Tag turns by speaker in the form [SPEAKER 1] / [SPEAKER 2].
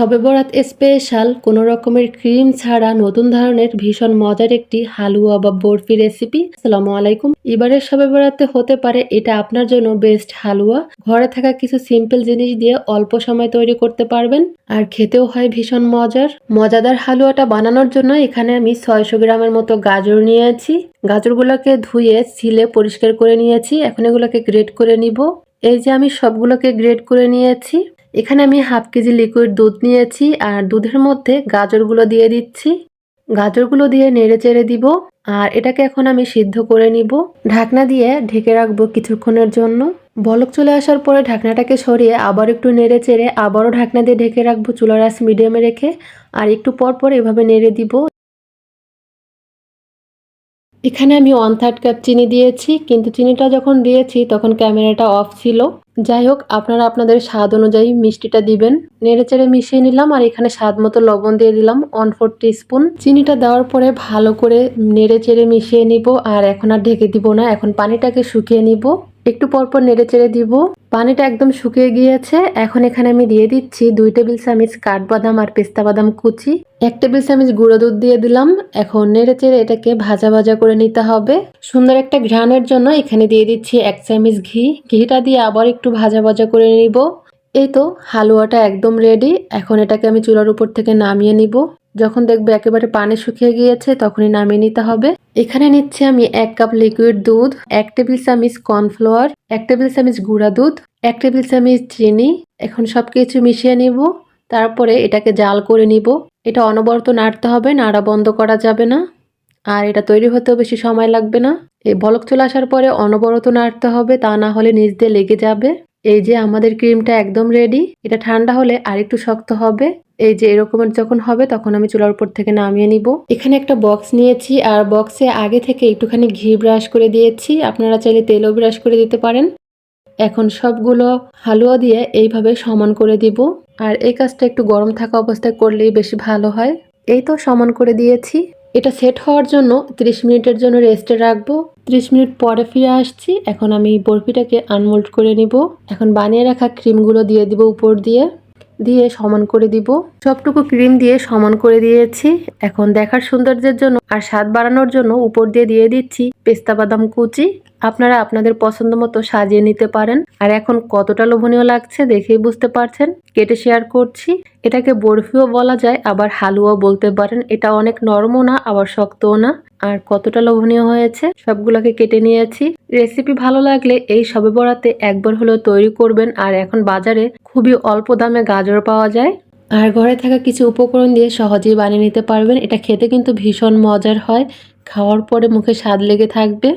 [SPEAKER 1] শবে বরাত স্পেশাল কোনো রকমের ক্রিম ছাড়া নতুন ধরনের ভীষণ মজার একটি হালুয়া বা বরফি রেসিপি আসসালামু আলাইকুম। এবারের শবে বরাতে হতে পারে এটা আপনার জন্য বেস্ট হালুয়া। ঘরে থাকা কিছু সিম্পল জিনিস দিয়ে অল্প সময় তৈরি করতে পারবেন। আর খেতেও হয় ভীষণ মজার। মজাদার হালুয়াটা বানানোর জন্য এখানে আমি ছয়শো গ্রামের মতো গাজর নিয়েছি। গাজরগুলোকে ধুয়ে ছিলে পরিষ্কার করে নিয়েছি। এখন এগুলোকে গ্রেট করে নিব। এই যে আমি সবগুলোকে গ্রেট করে নিয়েছি। এখানে আমি হাফ কেজি লিকুইড দুধ নিয়েছি আর দুধের মধ্যে গাজরগুলো দিয়ে দিচ্ছি। গাজরগুলো দিয়ে নেড়ে চেড়ে দিব আর এটাকে এখন আমি সিদ্ধ করে নিব। ঢাকনা দিয়ে ঢেকে রাখব কিছুক্ষণের জন্য। বলক চলে আসার পরে ঢাকনাটাকে সরিয়ে আবার একটু নেড়ে চেড়ে আবারও ঢাকনা দিয়ে ঢেকে রাখব চুলার আঁচ মিডিয়ামে রেখে। আর একটু পর পর এভাবে নেড়ে দিব এখানে আমি ওয়ান থার্ড কাপ চিনি দিয়েছি, কিন্তু চিনিটা যখন দিয়েছি তখন ক্যামেরাটা অফ ছিল। যাই হোক, আপনারা আপনাদের স্বাদ অনুযায়ী মিষ্টিটা দিবেন। নেড়ে চেড়ে মিশিয়ে নিলাম আর এখানে স্বাদ মতো লবণ দিয়ে দিলাম ওয়ান ফোর স্পুন চিনিটা দেওয়ার পরে ভালো করে নেড়ে চেড়ে মিশিয়ে নিব আর এখন আর ঢেকে দিব না, এখন পানিটাকে শুকিয়ে নিব। একটু পরপর নেড়ে চেড়ে দিব। পানিটা একদম শুকিয়ে গিয়েছে, এখন এখানে আমি দিয়ে দিচ্ছি দুই টেবিল চামচ কাঠবাদাম আর পেস্তা বাদাম কুচি। এক টেবিল চামচ গুঁড়ো দুধ দিয়ে দিলাম। এখন নেড়ে চেড়ে এটাকে ভাজা ভাজা করে নিতে হবে। সুন্দর একটা ঘ্রাণের জন্য এখানে দিয়ে দিচ্ছি এক চামচ ঘি। ঘিটা দিয়ে আবার একটু ভাজা ভাজা করে নিব। এই তো, হালুয়াটা একদম রেডি এখন এটাকে আমি চুলার উপর থেকে নামিয়ে নিব। যখন দেখবে একেবারে পানি শুকিয়ে গিয়েছে, তখনই নামিয়ে নিতে হবে। এখানে নিচ্ছি আমি এক কাপ লিকুইড দুধ, এক টেবিল চামচ কর্নফ্লাওয়ার এক টেবিল চামচ গুঁড়া দুধ, এক টেবিল চামচ চিনি। এখন সব কিছু মিশিয়ে নিব। তারপরে এটাকে জাল করে নিব। এটা অনবরত নাড়তে হবে, নাড়া বন্ধ করা যাবে না। আর এটা তৈরি হতেও বেশি সময় লাগবে না। এই বলক চলে আসার পরে অনবরত নাড়তে হবে, তা না হলে নিচ দিয়ে লেগে যাবে। এই যে আমাদের ক্রিমটা একদম রেডি এটা ঠান্ডা হলে আরেকটু শক্ত হবে। এই যে এরকমের যখন হবে, তখন আমি চুলার উপর থেকে নামিয়ে নিব। এখানে একটা বক্স নিয়েছি, আর বক্সে আগে থেকে একটুখানি ঘি ব্রাশ করে দিয়েছি। আপনারা চাইলে তেলও ব্রাশ করে দিতে পারেন। এখন সবগুলো হালুয়া দিয়ে এইভাবে সমান করে দিব। আর এই কাজটা একটু গরম থাকা অবস্থায় করলেই বেশি ভালো হয়। এই তো সমান করে দিয়েছি। এটা সেট হওয়ার জন্য 30 মিনিটের জন্য রেস্টে রাখব। 30 মিনিট পরে ফিরে আসছি। এখন আমি বরফিটাকে আনমোল্ড করে নিব। এখন বানিয়ে রাখা ক্রিমগুলো দিয়ে দিব উপর দিয়ে। দিয়ে সমান করে দিব। সবটুকু ক্রিম দিয়ে সমান করে দিয়েছি। এখন দেখার সৌন্দর্যের জন্য আর স্বাদ বাড়ানোর জন্য উপর দিয়ে দিয়ে দিচ্ছি পেস্তা বাদাম কুচি। আপনারা আপনাদের পছন্দ মতো সাজিয়ে নিতে পারেন। আর এখন কতটা লোভনীয় লাগছে দেখেই বুঝতে পারছেন। কেটে শেয়ার করছি। এটাকে বরফিও বলা যায়, আবার হালুয়াও বলতে পারেন। এটা অনেক নরমও না, আবার শক্তও না। আর কতটা লোভনীয় হয়েছে, সবগুলোকে কেটে নিয়েছি। রেসিপি ভালো লাগলে এই সবে বরাতে একবার হলেও তৈরি করবেন, আর এখন বাজারে খুবই অল্প দামে গাজর পাওয়া যায়। আর ঘরে থাকা কিছু উপকরণ দিয়ে সহজেই বানিয়ে নিতে পারবেন। এটা খেতে কিন্তু ভীষণ মজার হয়, খাওয়ার পরে মুখে স্বাদ লেগে থাকবে।